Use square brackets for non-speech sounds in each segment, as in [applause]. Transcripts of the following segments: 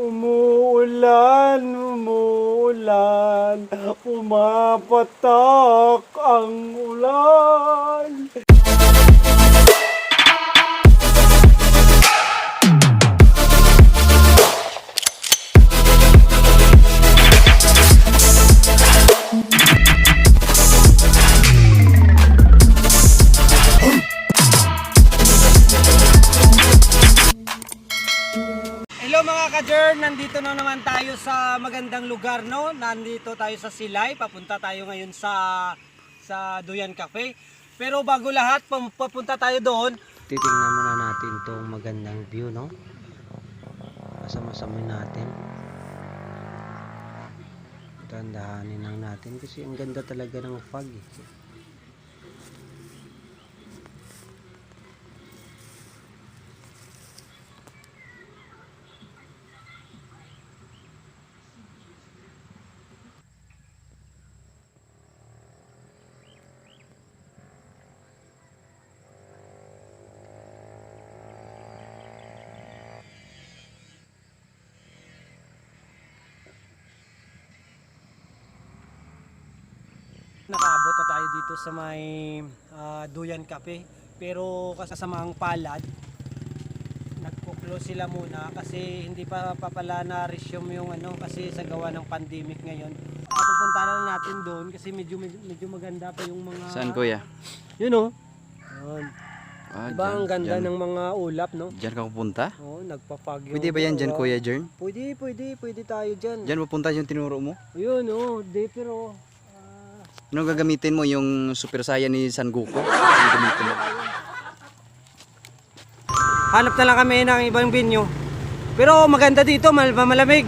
Umuulan, umuulan, pumapatak ang ulan. Hello mga ka-Jern, nandito na naman tayo sa magandang lugar no. Nandito tayo sa Silay, papunta tayo ngayon sa sa Duyan Cafe. Pero bago lahat, papunta tayo doon. Titingnan muna natin tong magandang view, no? Kasama-sama natin. Tandahanin lang natin kasi ang ganda talaga ng fog. Eh. Nakaabot na tayo dito sa may ah, Duyan Cafe. Pero kasamang palad, nagpo-close sila muna kasi hindi pa papala na resume yung ano kasi sa gawa ng pandemic ngayon. Ah, Pupunta na natin doon kasi medyo, medyo medyo maganda pa yung mga Saan kuya? Yun oh. Yun. Ah, Diba ang dyan- ganda dyan- ng mga ulap no? Diyan ka pupunta? Oo, nagpa-fog yung Pwede ba yan dyan aura. kuya Jern? Pwede, pwede, pwede tayo dyan. Diyan pupunta yung tinuro mo? Ayun, oh, di pero Anong gagamitin mo yung Super Saiyan ni San Goku? Anong gamitin hanap na lang kami ng ibang venue. Pero maganda dito, mal malamig.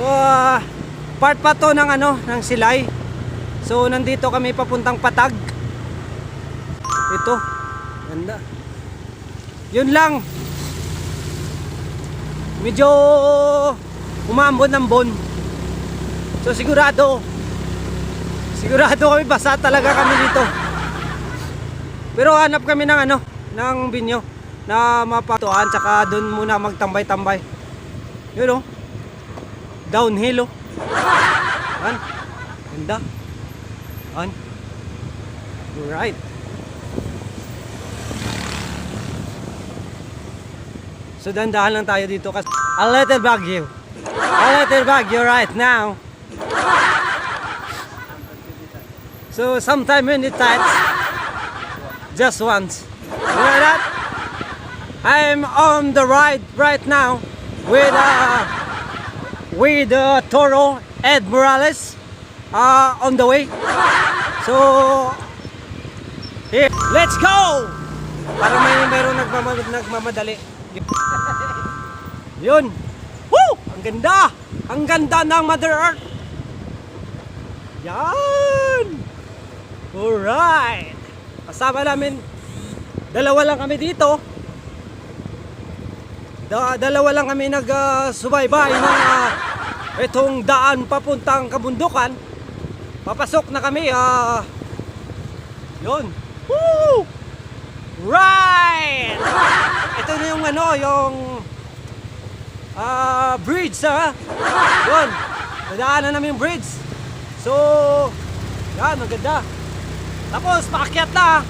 Ah, part pa to ng ano, ng Silay. So nandito kami papuntang Patag. Ito. Ganda. Yun lang. Medyo umambon ng bon. So sigurado sigurado kami basa talaga kami dito. Pero hanap kami ng ano, ng binyo na mapatuan tsaka doon muna magtambay-tambay. Yun oh. Downhill oh. An. Ganda. An. Alright. So dandahan lang tayo dito kasi a little bagyo. A little bagyo right now. So sometime when it touch, just once. You know that? I'm on the ride right now with uh, with uh, Toro Ed Morales uh, on the way. So here, let's go! Para may meron nagmamad nagmamadali. [laughs] Yun. Woo! Ang ganda! Ang ganda ng Mother Earth. Yan! Alright! Kasama namin, dalawa lang kami dito. Da, dalawa lang kami nag-subaybay ng ah, itong daan papuntang kabundukan. Papasok na kami. ah yun. Woo! Right! Ito na yung ano, yung ah bridge ha. Yun. Nadaanan namin yung bridge. So, yan, maganda. Tapos, paakyat na.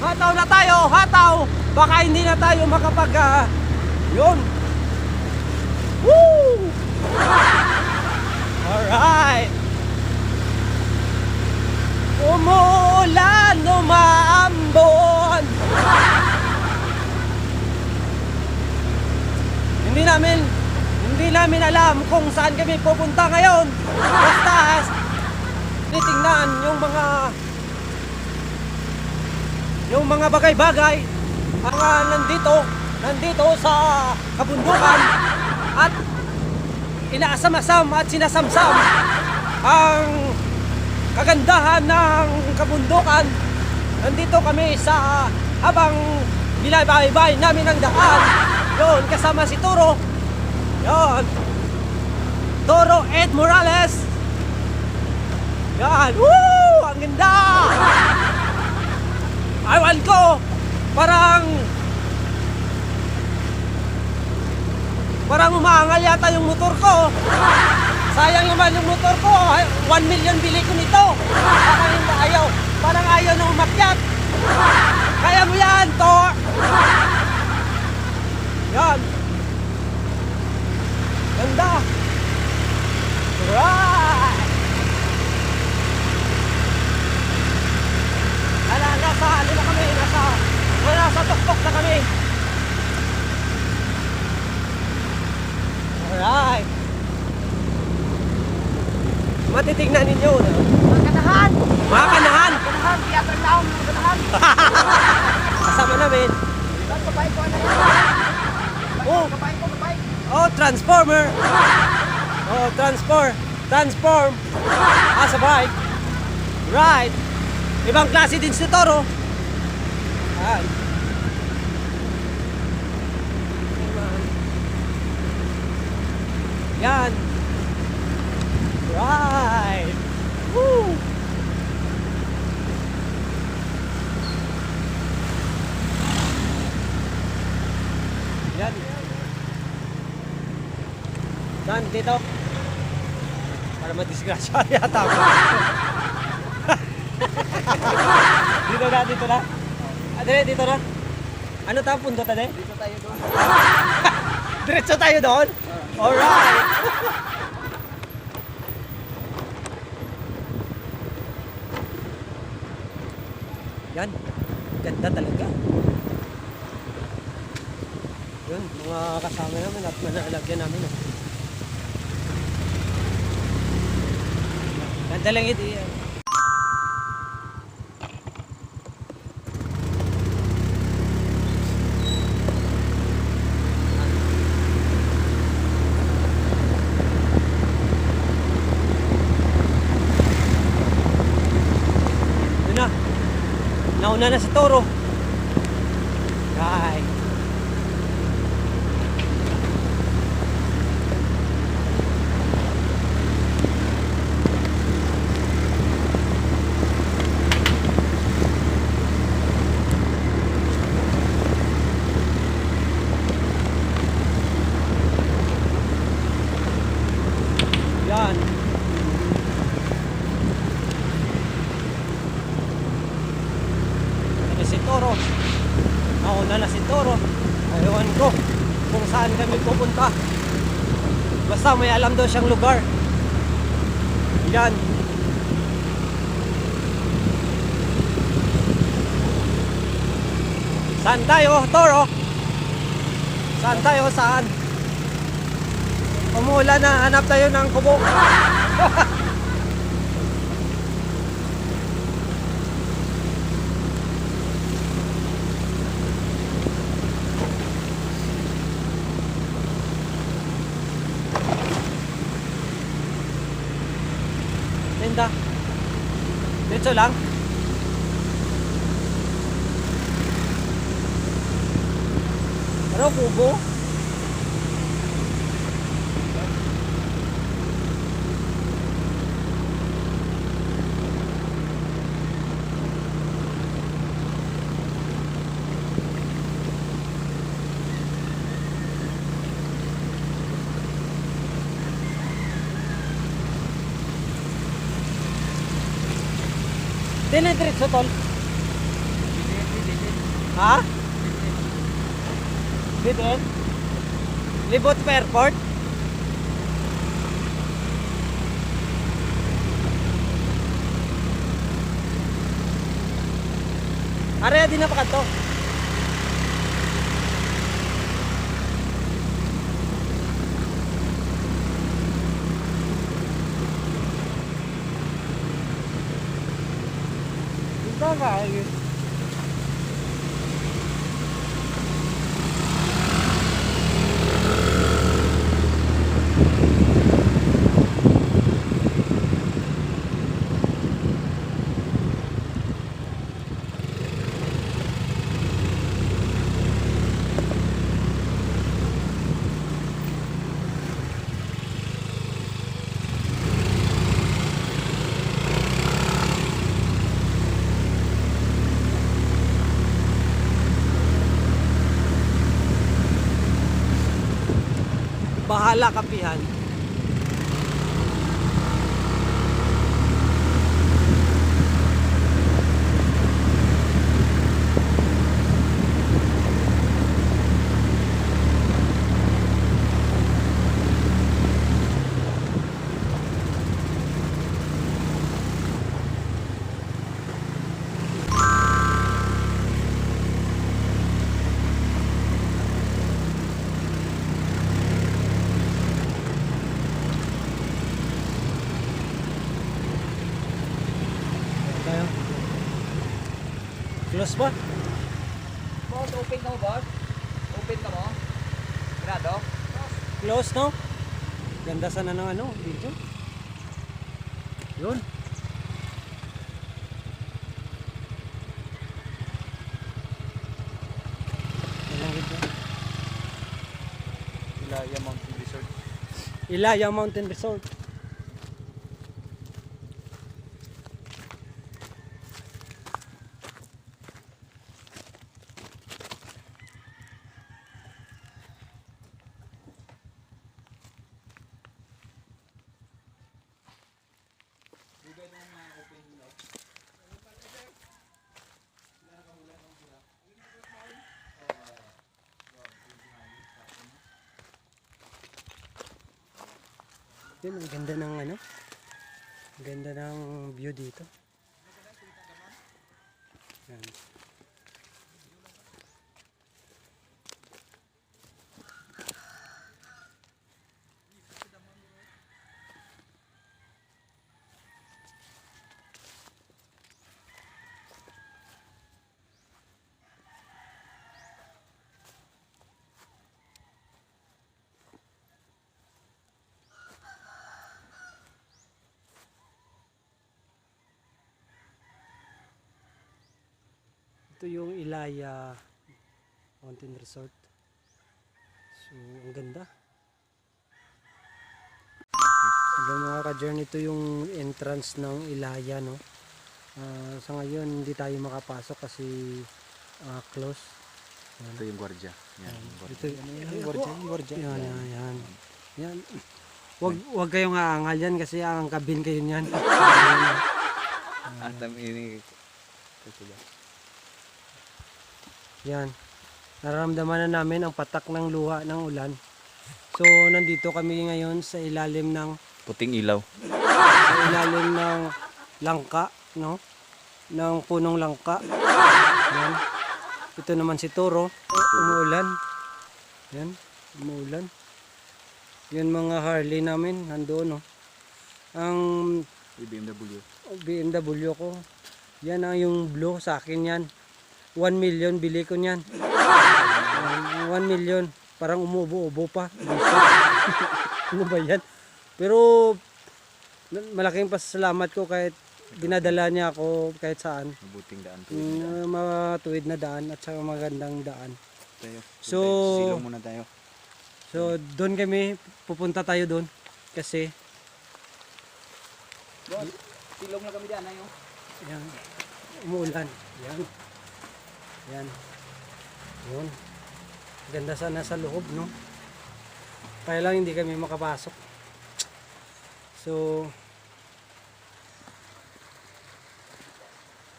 Hataw na tayo, hataw. Baka hindi na tayo makapag, ah, yun. Woo! [laughs] Alright. Umuulan, umaambon. [laughs] Hindi namin hindi namin alam kung saan kami pupunta ngayon. Basta titingnan yung mga yung mga bagay-bagay ang ah, nandito nandito sa kabundukan at inaasam-asam at sinasamsam ang kagandahan ng kabundukan. Nandito kami sa habang binabaybay namin ang daan. Yun kasama si Toro. Yun. Toro Ed Morales. Yan woo! Ang ganda Ewan ko parang Parang umaangal yata yung motor ko. Sayang naman yung motor ko. 1 million bili ko nito. Parang ayaw. Parang ayaw na umakyat. Kaya mo yan, to. Yan. Ganda. Right. Ala, nasa ano na kami, nasa, nasa tuktok na kami. Alright. Matitignan ninyo. No? Magkanahan! Mga kanahan. Magkanahan! Theater na ako, magkanahan! [laughs] Kasama namin. Babae ko ano yan? Oh, Babae ko, babae! oh, transformer. Oh, transform. Transform. As a bike. Right. Ibang klase din si Toro. Ay. Yan. Right. Woo. Yan. Saan? Dito? Para madisgrasya [laughs] yata ako. [laughs] dito na, dito na. Ah, dire, dito na. Ano ta, punto ta Dito tayo doon. [laughs] Diretso tayo doon? Alright. Yan. Ganda talaga. Yun, mga kasama namin at manalagyan namin. oh. Ganda lang ito. yan. Nauna na si Toro. Right. Yan. Ano si Toro? Nauna na si Toro. Ayawan ko kung saan kami pupunta. Basta may alam daw siyang lugar. Yan. Saan tayo, Toro? Saan tayo, saan? Umulan na, hanap tayo ng kubo. Linda. Dito lang. Ano, kubo? Dinediretso, tol. Ha? Didin? Libot pa airport? Area din na pa kanto. Ito ba? Kapihan. Tayo. Close ba? Boss, open ka mo, boss? Open ka mo? Grado? Close, no? Ganda sana ng ano, video. Yun. Ilaya Mountain Resort. Ilaya Mountain Resort. Yun, ang ganda ng ano. Ang ganda ng view dito. Ito yung Ilaya Mountain Resort. So, ang ganda. Hello mga ka-journey, ito yung entrance ng Ilaya, no? Ah, sa ngayon, hindi tayo makapasok kasi ah, close. Ito yung gwardiya. Yan, gwardiya. Ito, Yung gwardiya, yung gwardiya. yan, yan, yan. Yan. Wag, wag kayong aangal yan kasi aangkabin kayo niyan. [laughs] Atam ini. Ito ba? Yan. Nararamdaman na namin ang patak ng luha ng ulan. So, nandito kami ngayon sa ilalim ng Puting ilaw. sa ilalim ng langka, no? Ng punong langka. Yan. Ito naman si Toro. Umuulan. Yan. Umuulan. Yan mga Harley namin. Nandoon, no? Ang BMW. BMW ko. Yan ang yung blue sa akin yan. 1 million bili ko niyan. Yan, 1 million. Parang umuubo-ubo pa. [laughs] ano ba yan? Pero na- malaking pasalamat ko kahit dinadala niya ako kahit saan. Mabuting daan to. Yung matuwid na daan at saka magandang daan. Tayo. So- Silong muna tayo. So doon kami, pupunta tayo doon. Kasi Boss, silong na kami dyan, ayo. Yan. Umuulan. Yan. Yan. Yun. Ganda sana sa loob, no? Kaya lang hindi kami makapasok. So,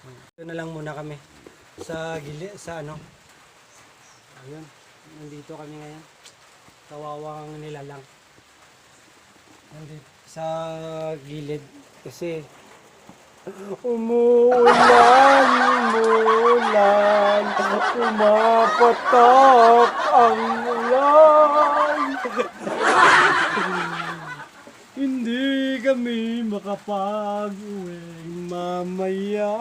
ito na lang muna kami sa gili sa ano. Ayun. Nandito kami ngayon. Kawawang nilalang. Nandito sa gilid kasi umuulan, umapatak ang ulan. Hindi kami makapag-uwi mamaya.